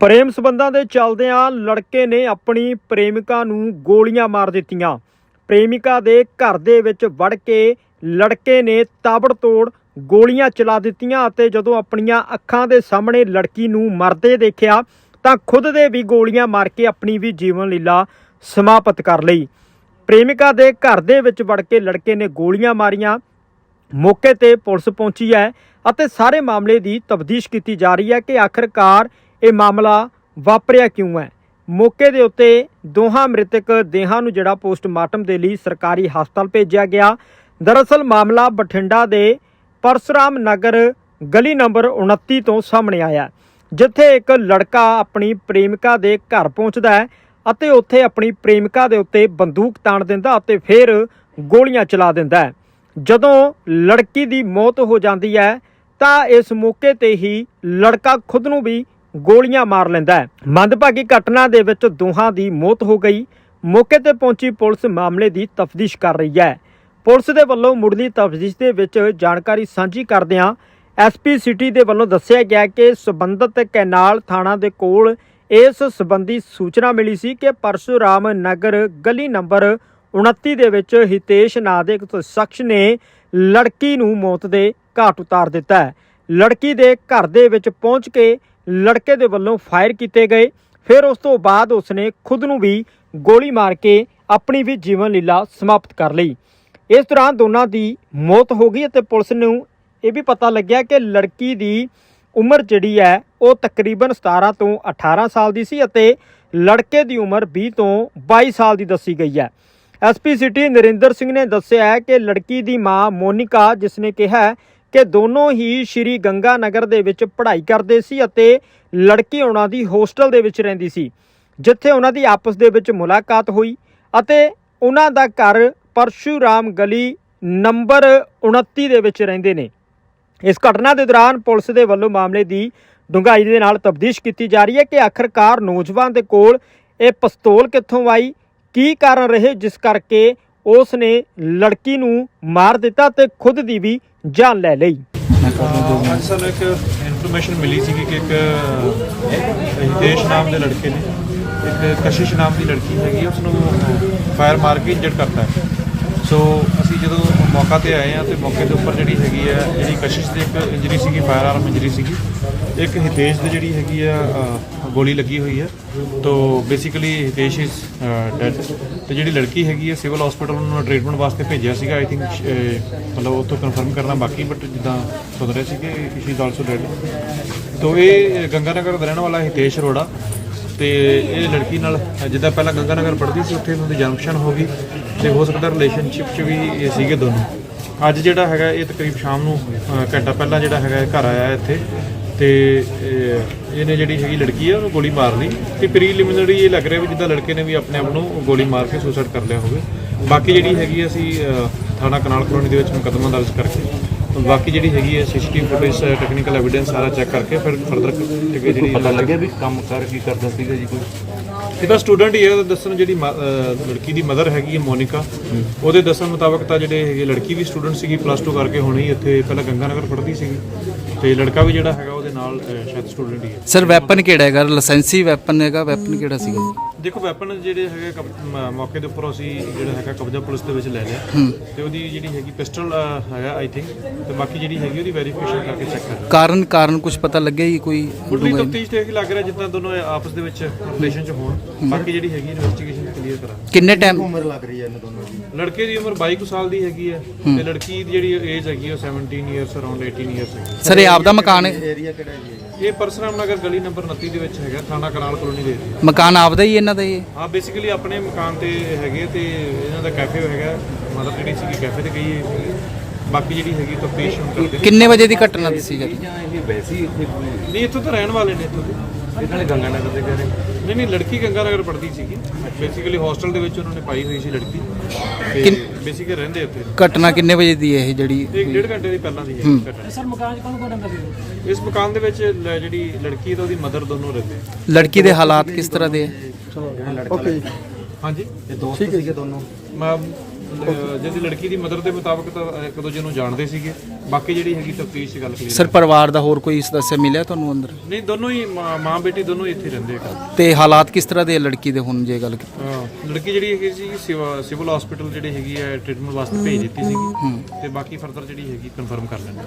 ਪ੍ਰੇਮ ਸਬੰਧਾਂ ਦੇ ਚੱਲਦਿਆਂ ਲੜਕੇ ਨੇ ਆਪਣੀ ਪ੍ਰੇਮਿਕਾ ਨੂੰ ਗੋਲੀਆਂ ਮਾਰ ਦਿੱਤੀਆਂ। ਪ੍ਰੇਮਿਕਾ ਦੇ ਘਰ ਦੇ ਵਿੱਚ ਵੜ ਕੇ ਲੜਕੇ ਨੇ ਤਾਬੜਤੋੜ ਗੋਲੀਆਂ ਚਲਾ ਦਿੱਤੀਆਂ ਅਤੇ ਜਦੋਂ ਆਪਣੀਆਂ ਅੱਖਾਂ ਦੇ ਸਾਹਮਣੇ ਲੜਕੀ ਨੂੰ ਮਰਦੇ ਦੇਖਿਆ ਤਾਂ ਖੁਦ ਦੇ ਵੀ ਗੋਲੀਆਂ ਮਾਰ ਕੇ ਆਪਣੀ ਵੀ ਜੀਵਨ ਲੀਲਾ ਸਮਾਪਤ ਕਰ ਲਈ। ਪ੍ਰੇਮਿਕਾ ਦੇ ਘਰ ਦੇ ਵਿੱਚ ਵੜ ਕੇ ਲੜਕੇ ਨੇ ਗੋਲੀਆਂ ਮਾਰੀਆਂ। ਮੌਕੇ ਤੇ ਪੁਲਿਸ ਪਹੁੰਚੀ ਹੈ ਅਤੇ ਸਾਰੇ ਮਾਮਲੇ ਦੀ ਤਫਤੀਸ਼ ਕੀਤੀ ਜਾ ਰਹੀ ਹੈ ਕਿ ਆਖਰਕਾਰ ਇਹ ਮਾਮਲਾ ਵਾਪਰਿਆ ਕਿਉਂ ਹੈ? ਮੌਕੇ ਦੇ ਉੱਤੇ ਦੋਹਾਂ ਮ੍ਰਿਤਕ ਦੇਹਾਂ ਨੂੰ ਜਿਹੜਾ ਪੋਸਟਮਾਰਟਮ ਦੇ ਲਈ ਸਰਕਾਰੀ ਹਸਪਤਾਲ ਭੇਜਿਆ ਗਿਆ। ਦਰਅਸਲ ਮਾਮਲਾ ਬਠਿੰਡਾ ਦੇ ਪਰਸਰਾਮ ਨਗਰ ਗਲੀ ਨੰਬਰ 29 ਤੋਂ ਸਾਹਮਣੇ ਆਇਆ ਜਿੱਥੇ ਇੱਕ ਲੜਕਾ ਆਪਣੀ ਪ੍ਰੇਮਿਕਾ ਦੇ ਘਰ ਪਹੁੰਚਦਾ ਹੈ ਅਤੇ ਉੱਥੇ ਆਪਣੀ ਪ੍ਰੇਮਿਕਾ ਦੇ ਉੱਤੇ ਬੰਦੂਕ ਤਾਣ ਦਿੰਦਾ ਅਤੇ ਫਿਰ ਗੋਲੀਆਂ ਚਲਾ ਦਿੰਦਾ ਹੈ। ਜਦੋਂ ਲੜਕੀ ਦੀ ਮੌਤ ਹੋ ਜਾਂਦੀ ਹੈ, ਤਾਂ ਇਸ ਮੌਕੇ ਤੇ ਹੀ ਲੜਕਾ ਖੁਦ ਨੂੰ ਵੀ ਗੋਲੀਆਂ ਮਾਰ ਲੈਂਦਾ ਹੈ। ਮੰਦਭਾਗੀ ਘਟਨਾ ਦੇ ਵਿੱਚ ਦੋਹਾਂ ਦੀ ਮੌਤ ਹੋ ਗਈ। ਮੌਕੇ ਤੇ ਪਹੁੰਚੀ ਪੁਲਿਸ ਮਾਮਲੇ ਦੀ ਤਫਤੀਸ਼ ਕਰ ਰਹੀ ਹੈ। ਪੁਲਿਸ ਦੇ ਵੱਲੋਂ ਮੁੱਢਲੀ ਤਫਤੀਸ਼ ਦੇ ਵਿੱਚ ਜਾਣਕਾਰੀ ਸਾਂਝੀ ਕਰਦਿਆਂ ਐਸਪੀ ਸਿਟੀ ਦੇ ਵੱਲੋਂ ਦੱਸਿਆ ਗਿਆ ਕਿ ਸਬੰਧਤ ਕੈਨਾਲ ਥਾਣਾ ਦੇ ਕੋਲ ਇਸ ਸੰਬੰਧੀ ਸੂਚਨਾ ਮਿਲੀ ਸੀ ਕਿ ਪਰਸ਼ੂਰਾਮ ਨਗਰ ਗਲੀ ਨੰਬਰ 29 ਦੇ ਵਿੱਚ ਹਿਤੇਸ਼ ਨਾਂ ਦੇ ਇੱਕ ਸ਼ਖਸ ਨੇ ਲੜਕੀ ਨੂੰ ਮੌਤ ਦੇ ਘਾਟ ਉਤਾਰ ਦਿੱਤਾ ਹੈ। ਲੜਕੀ ਦੇ ਘਰ ਦੇ ਵਿੱਚ ਪਹੁੰਚ ਕੇ ਲੜਕੇ ਦੇ ਵੱਲੋਂ ਫਾਇਰ ਕੀਤੇ ਗਏ। ਫਿਰ ਉਸ ਤੋਂ ਬਾਅਦ ਉਸਨੇ ਖੁਦ ਨੂੰ ਵੀ ਗੋਲੀ ਮਾਰ ਕੇ ਆਪਣੀ ਵੀ ਜੀਵਨ ਲੀਲਾ ਸਮਾਪਤ ਕਰ ਲਈ। ਇਸ ਦੌਰਾਨ ਦੋਨਾਂ ਦੀ ਮੌਤ ਹੋ ਗਈ ਅਤੇ ਪੁਲਿਸ ਨੂੰ ਇਹ ਵੀ ਪਤਾ ਲੱਗਿਆ ਕਿ ਲੜਕੀ ਦੀ ਉਮਰ ਜਿਹੜੀ ਹੈ, ਉਹ ਤਕਰੀਬਨ 17 ਤੋਂ 18 ਸਾਲ ਦੀ ਸੀ ਅਤੇ ਲੜਕੇ ਦੀ ਉਮਰ 20 ਤੋਂ 22 ਸਾਲ ਦੀ ਦੱਸੀ ਗਈ ਹੈ। ਐਸਪੀ ਸਿਟੀ ਨਰਿੰਦਰ ਸਿੰਘ ਨੇ ਦੱਸਿਆ ਹੈ ਕਿ ਲੜਕੀ ਦੀ ਮਾਂ ਮੋਨਿਕਾ, ਜਿਸ ਨੇ ਕਿਹਾ ਕਿ ਦੋਨੋਂ ਹੀ ਸ਼੍ਰੀ ਗੰਗਾ ਨਗਰ ਦੇ ਵਿੱਚ ਪੜ੍ਹਾਈ ਕਰਦੇ ਸੀ ਅਤੇ ਲੜਕੀ ਉਹਨਾਂ ਦੀ ਹੋਸਟਲ ਦੇ ਵਿੱਚ ਰਹਿੰਦੀ ਸੀ, ਜਿੱਥੇ ਉਹਨਾਂ ਦੀ ਆਪਸ ਦੇ ਵਿੱਚ ਮੁਲਾਕਾਤ ਹੋਈ ਅਤੇ ਉਹਨਾਂ ਦਾ ਘਰ ਪਰਸ਼ੂਰਾਮ ਗਲੀ ਨੰਬਰ 29 ਦੇ ਵਿੱਚ ਰਹਿੰਦੇ ਨੇ। ਇਸ ਘਟਨਾ ਦੇ ਦੌਰਾਨ ਪੁਲਿਸ ਦੇ ਵੱਲੋਂ ਮਾਮਲੇ ਦੀ ਡੂੰਘਾਈ ਦੇ ਨਾਲ ਤਬਦੀਸ਼ ਕੀਤੀ ਜਾ ਰਹੀ ਹੈ ਕਿ ਆਖਰਕਾਰ ਨੌਜਵਾਨ ਦੇ ਕੋਲ ਇਹ ਪਿਸਤੌਲ ਕਿੱਥੋਂ ਆਈ, ਕੀ ਕਾਰਨ ਰਹੇ, ਜਿਸ ਕਰਕੇ ਉਸ ਨੇ ਲੜਕੀ ਨੂੰ ਮਾਰ ਦਿੱਤਾ ਤੇ ਖੁਦ ਦੀ ਵੀ ਜਾਨ ਲੈ ਲਈ ਅੱਜ ਸਾਨੂੰ ਇੱਕ ਇਨਫੋਰਮੇਸ਼ਨ ਮਿਲੀ ਸੀ ਕਿ ਇੱਕ ਹਿਤੇਸ਼ ਨਾਮ ਦੇ ਲੜਕੇ ਨੇ ਇੱਕ ਕਸ਼ਿਸ਼ ਨਾਮ ਦੀ ਲੜਕੀ ਹੈਗੀ ਉਸ ਨੂੰ ਫਾਇਰ ਮਾਰ ਕੇ ਇੰਜਰਡ ਕਰਤਾ। ਸੋ ਅਸੀਂ ਜਦੋਂ ਮੌਕਾ ਤੇ ਆਏ ਆ ਤੇ ਮੌਕੇ ਦੇ ਉੱਪਰ ਜਿਹੜੀ ਹੈਗੀ ਆ ਜਿਹੜੀ ਕਸ਼ਿਸ਼ ਦੀ ਇੱਕ ਇੰਜਰੀ ਸੀਗੀ ਫਾਇਰ ਆਰਮ ਇੰਜਰੀ ਸੀਗੀ ਇੱਕ ਹਿਤੇਸ਼ ਦੀ ਜਿਹੜੀ ਹੈਗੀ ਆ ਅਹ, ਗੋਲੀ ਲੱਗੀ ਹੋਈ ਹੈ ਤੋ ਬੇਸਿਕਲੀ ਹਿਤੇਸ਼ ਇਜ਼ ਡੈਡ ਤੇ ਜਿਹੜੀ ਲੜਕੀ ਹੈਗੀ ਹੈ ਸਿਵਲ ਹਸਪੀਟਲ ਨੂੰ ਟ੍ਰੀਟਮੈਂਟ ਵਾਸਤੇ ਭੇਜਿਆ ਸੀਗਾ ਆਈ ਥਿੰਕ ਮਤਲਬ ਉਹ ਤੋਂ ਕਨਫਰਮ ਕਰਨਾ ਬਾਕੀ ਬਟ ਜਿੱਦਾਂ ਸੁਣ ਰਹੇ ਸੀ ਕਿ ਸ਼ੀ ਇਜ਼ ਆਲਸੋ ਡੈਡ ਤੋ ਇਹ ਗੰਗਾਨਗਰ ਦਾ ਰਹਿਣ ਵਾਲਾ ਹਿਤੇਸ਼ ਅਰੋੜਾ। ਤੇ ਇਹ ਲੜਕੀ ਨਾਲ ਜਿੱਦਾਂ ਪਹਿਲਾਂ ਗੰਗਾਨਗਰ ਪੜ੍ਹਦੀ ਸੀ ਉੱਥੇ ਉਹਨਾਂ ਦੀ ਜਨਮਸ਼ਨ ਹੋ ਗਈ। ਤੇ ਹੋ ਸਕਦਾ ਰਿਲੇਸ਼ਨਸ਼ਿਪ 'ਚ ਵੀ ਇਹ ਸੀਗੇ ਦੋਨੋਂ। ਅੱਜ ਜਿਹੜਾ ਹੈਗਾ ਇਹ ਤਕਰੀਬ ਸ਼ਾਮ ਨੂੰ ਅ, ਘੰਟਾ ਪਹਿਲਾਂ ਜਿਹੜਾ ਹੈਗਾ ਇਹ ਘਰ ਆਇਆ ਇੱਥੇ। ਤੇ ਇਹ- ਇਹਨੇ ਜਿਹੜੀ ਹੈਗੀ ਲੜਕੀ ਆ ਉਹਨੂੰ ਗੋਲੀ ਮਾਰ ਲਈ ਤੇ ਪ੍ਰੀਲਿਮਿਨਰੀ ਇਹ ਲੱਗ ਰਿਹਾ ਵੀ ਜਿੱਦਾਂ ਲੜਕੇ ਨੇ ਵੀ ਆਪਣੇ ਆਪ ਨੂੰ ਗੋਲੀ ਮਾਰ ਕੇ ਸੁਸਾਈਡ ਕਰ ਲਿਆ ਹੋਵੇ। ਬਾਕੀ ਜਿਹੜੀ ਹੈਗੀ ਅਸੀਂ ਥਾਣਾ ਕਨਾਲ ਕਲੋਨੀ ਦੇ ਵਿੱਚ ਮੁਕੱਦਮਾ ਦਰਜ ਕਰਕੇ ਬਾਕੀ ਜਿਹੜੀ ਹੈਗੀ ਹੈ ਸੀਸੀਟੀਵੀ ਫੁਟੇਜ ਟੈਕਨੀਕਲ ਐਵੀਡੈਂਸ ਸਾਰਾ ਚੈੱਕ ਕਰਕੇ ਫਿਰ ਫਰਦਰ ਜਿਹੜੀ ਪਤਾ ਲੱਗਿਆ ਵੀ ਕੰਮ ਕਰ ਕੀ ਕਰਦਾ ਸੀਗਾ ਜੀ ਕੋਈ? ਇਹਦਾ ਸਟੂਡੈਂਟ ਹੀ ਹੈ ਦੱਸਣ ਜਿਹੜੀ ਲੜਕੀ ਦੀ ਮਦਰ ਹੈਗੀ ਹੈ ਮੋਨਿਕਾ। ਉਹਦੇ ਦੱਸਣ ਮੁਤਾਬਕ ਤਾਂ ਜਿਹੜੇ ਹੈਗੇ ਲੜਕੀ ਵੀ ਸਟੂਡੈਂਟ ਸੀਗੀ ਪਲੱਸ 2 ਕਰਕੇ ਹੁਣੇ ਹੀ ਇੱਥੇ ਪਹਿਲਾਂ ਗੰਗਾਨਗਰ ਪੜ੍ਹਦੀ ਸੀਗੀ। ਤੇ ਲੜਕਾ ਵੀ ਜਿਹੜਾ ਹੈਗਾ ਨਾਲ ਸ਼ਾਇਦ ਸਟੂਡੈਂਟ ਹੀ ਹੈ। ਸਰ ਵੈਪਨ ਕਿਹੜਾ ਹੈਗਾ? ਲਾਇਸੈਂਸੀ ਵੈਪਨ ਹੈਗਾ ਵੈਪਨ ਕਿਹੜਾ ਸੀਗਾ? ਦੇਖੋ ਵੈਪਨ ਜਿਹੜੇ ਹੈਗੇ ਕਬ- ਮ- ਮੌਕੇ ਦੇ ਉੱਪਰ ਅਸੀਂ ਜਿਹੜਾ ਹੈਗਾ ਕਬਜ਼ਾ ਪੁਲਿਸ ਦੇ ਵਿੱਚ ਲੈ ਲਿਆ। ਤੇ ਉਹਦੀ ਜਿਹੜੀ ਹੈਗੀ ਪਿਸਟਲ ਹੈਗਾ ਆਈ ਥਿੰਕ ਤੇ ਬਾਕੀ ਜਿਹੜੀ ਹੈਗੀ ਉਹਦੀ ਵੈਰੀਫਿਕੇਸ਼ਨ ਕਰਕੇ ਚੈੱਕ ਕਰ ਰਹੇ ਕਾਰਨ ਕਾਰਨ ਕੁਝ ਪਤਾ ਲੱਗਿਆ ਜੀ ਕੋਈ ਮੁੱਢਲੀ ਤਫਤੀਸ਼ ਤੇ ਇਹ ਲੱਗ ਰਿਹਾ ਜਿੱਦਾਂ ਦੋਨੋਂ ਇਹ ਆਪਸ ਦੇ ਵਿੱਚ ਰਿਲੇਸ਼ਨ ਚ ਹੋਣ। ਬਾਕੀ ਜਿਹੜੀ ਹੈਗੀ ਇਨਵੈਸਟੀਗੇਸ਼ਨ ਕਲੀਅਰ ਕਰਾਂਗੇ। ਕਿੰਨੇ ਟਾਈਮ ਉਮਰ ਲੱਗ ਰਹੀ ਹੈ ਇਹਨਾਂ ਦੋਨੋਂ ਦੀ? ਲੜਕੇ ਦੀ ਉਮਰ 22 ਕੁ ਸਾਲ ਦੀ ਹੈਗੀ ਹੈ ਤੇ ਲੜਕੀ ਦੀ ਜਿਹੜੀ ਏਜ ਹੈਗੀ ਉਹ 17 ਇਅਰਸ ਅਰਾਊਂਡ 18 ਇਅਰਸ ਹੈਗੀ ਸਰ ਇਹ ਆਪਦਾ ਮਕਾਨ ਹੈ? ਏਰੀਆ ਕਿਹੜਾ ਹੈ ਜੀ? ਇਹ ਪਰਸਰਾਮ ਨਗਰ ਗਲੀ ਨੰਬਰ 29 ਦੇ ਵਿੱਚ ਹੈਗਾ ਥਾਣਾ ਕਨਾਲ ਕਲੋਨੀ ਦੇ ਮਕਾਨ ਆਪਦਾ ਹੀ ਇਹਨਾਂ ਦਾ ਇਹ? ਹਾਂ ਬੇਸਿਕਲੀ ਆਪਣੇ ਮਕਾਨ ਤੇ ਹੈਗੇ ਤੇ ਇਹਨਾਂ ਦਾ ਕੈਫੇ ਹੈਗਾ ਮਦਰ ਜਿਹੜੀ ਸੀਗੀ ਕੈਫੇ ਤੇ ਗਈ ਹੈ ਬਾਕੀ ਜਿਹੜੀ ਹੈਗੀ ਤਫਤੀਸ਼ ਹੁਣ ਕਰਦੇ ਕਿੰਨੇ ਵਜੇ ਦੀ ਘਟਨਾ ਦੱਸੀ ਜਾ ਰਹੀ ਜਾਂ ਇਹ ਵੈਸੀ ਇੱਥੇ ਕੋਈ ਨਹੀਂ ਇੱਥੋਂ ਤਾਂ ਰਹਿਣ ਵਾਲੇ ਨੇ ਇੱਥੋਂ ਦੇ। ਇਹ ਨਾਲੇ ਗੰਗਾ ਨਗਰ ਦੇ ਕਹਿ ਰਹੇ ਨਹੀਂ ਨਹੀਂ ਲੜਕੀ ਗੰਗਾਨਗਰ ਪੜ੍ਹਦੀ ਸੀਗੀ। ਬੇਸਿਕਲੀ ਹੋਸਟਲ ਦੇ ਵਿੱਚ ਉਹਨਾਂ ਨੇ ਪਾਈ ਹੋਈ ਸੀ ਲੜਕੀ। ਤੇ ਬੇਸਿਕਲੀ ਰਹਿੰਦੇ ਉੱਥੇ। ਘਟਨਾ ਕਿੰਨੇ ਵਜੇ ਦੀ ਹੈ ਇਹ ਜਿਹੜੀ ਇੱਕ ਡੇਢ ਘੰਟੇ ਦੀ ਪਹਿਲਾਂ ਦੀ ਹੈ ਘਟਨਾ। ਸਰ ਮਕਾਨ ਕੌਣ ਕੌਣ ਰਹਿੰਦਾ ਸੀ? ਇਸ ਮਕਾਨ ਦੇ ਵਿੱਚ ਲ- ਜਿਹੜੀ ਲੜਕੀ ਤੇ ਉਹਦੀ ਮਦਰ ਦੋਨੋਂ ਰਹਿੰਦੇ। ਲੜਕੀ ਦੇ ਹਾਲਾਤ ਕਿਸ ਤਰ੍ਹਾਂ ਦੇ ਹੈ ਓਕੇ ਹਾਂਜੀ। ਇਹ ਦੋਸਤ ਸੀਗੇ ਦੋਨੋਂ? ਮੈਂ ਜਿਹਦੀ ਲੜਕੀ ਦੀ ਮਦਰ ਦੇ ਮੁਤਾਬਕ ਤਾਂ ਇੱਕ ਦੂਜੇ ਨੂੰ ਜਾਣਦੇ ਸੀਗੇ। ਬਾਕੀ ਜਿਹੜੀ ਹੈਗੀ ਤਫਤੀਸ਼ ਚ ਗੱਲ ਕਲੀਅਰ ਸਰ ਪਰਿਵਾਰ ਦਾ ਹੋਰ ਕੋਈ ਸਦੱਸਿਆ ਮਿਲਿਆ ਤੁਹਾਨੂੰ ਅੰਦਰ? ਨਹੀਂ ਦੋਨੋਂ ਹੀ ਮਾਂ ਮਾਂ ਬੇਟੀ ਦੋਨੋਂ ਹੀ ਇੱਥੇ ਰਹਿੰਦੇ ਆ ਤੇ ਹਾਲਾਤ ਕਿਸ ਤਰ੍ਹਾਂ ਦੇ ਆ ਲੜਕੀ ਦੇ ਹੁਣ ਜੇ ਗੱਲ ਕੀਤੀ? ਅਹ ਲੜਕੀ ਜਿਹੜੀ ਹੈਗੀ ਸੀ ਸਿਵ- ਸਿਵਲ ਹਸਪੀਟਲ ਜਿਹੜੀ ਹੈਗੀ ਹੈ ਟ੍ਰੀਟਮੈਂਟ ਵਾਸਤੇ ਭੇਜ ਦਿੱਤੀ ਸੀਗੀ। ਤੇ ਬਾਕੀ ਫਰਦਰ ਜਿਹੜੀ ਹੈਗੀ ਕਨਫਰਮ ਕਰ ਲੈਣਾ